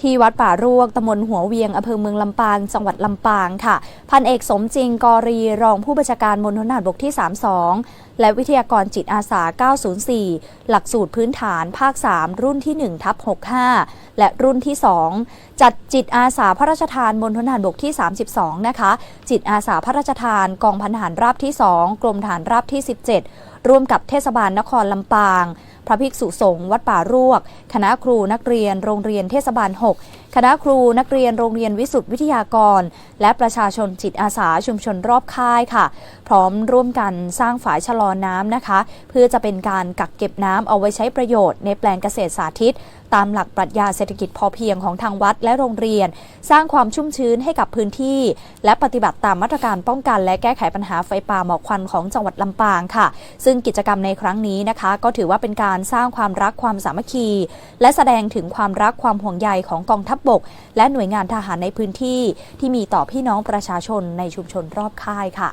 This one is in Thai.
ที่วัดป่ารวกตำบลหัวเวียงอำเภอเมืองลำปาง จังหวัดลำปางค่ะ พันเอกสมจริงกอรีรองผู้บัญชาการมณฑลทหารบกที่ 32 และวิทยากรจิตอาสา 904 หลักสูตรพื้นฐานภาค 3 รุ่นที่ 1 ทับ 65 และรุ่นที่ 2 จัดจิตอาสาพระราชทานมณฑลทหารบกที่ 32 นะคะ จิตอาสาพระราชทานกองพันทหารราบที่ 2 กรมทหารราบที่ 17 ร่วมกับเทศบาลนครลำปาง พระภิกษุสงฆ์วัดป่ารวก คณะครูนักเรียนโรงเรียนเทศบาล 6 คณะครูนักเรียนโรงเรียนวิสุทธิวิทยากร และประชาชนจิตอาสาชุมชนรอบค่ายค่ะ พร้อมร่วมกันสร้างฝายชะลอน้ำนะคะ เพื่อจะเป็นการกักเก็บน้ำเอาไว้ใช้ประโยชน์ในแปลงเกษตรสาธิต ตามหลักปรัชญาเศรษฐกิจพอเพียงของทางวัดและโรงเรียน สร้างความชุ่มชื้นให้กับพื้นที่ และปฏิบัติตามมาตรการป้องกันและแก้ไขปัญหาไฟป่าหมอกควันของจังหวัดลำปางค่ะ ซึ่งกิจกรรมในครั้งนี้นะคะ ก็ถือว่าเป็นการสร้างความรักความสามัคคี และแสดงถึงความรักความห่วงใยของกองทัพบบก และหน่วยงานทหารในพื้นที่ ที่มีต่อพี่น้องประชาชนในชุมชนรอบค่ายค่ะ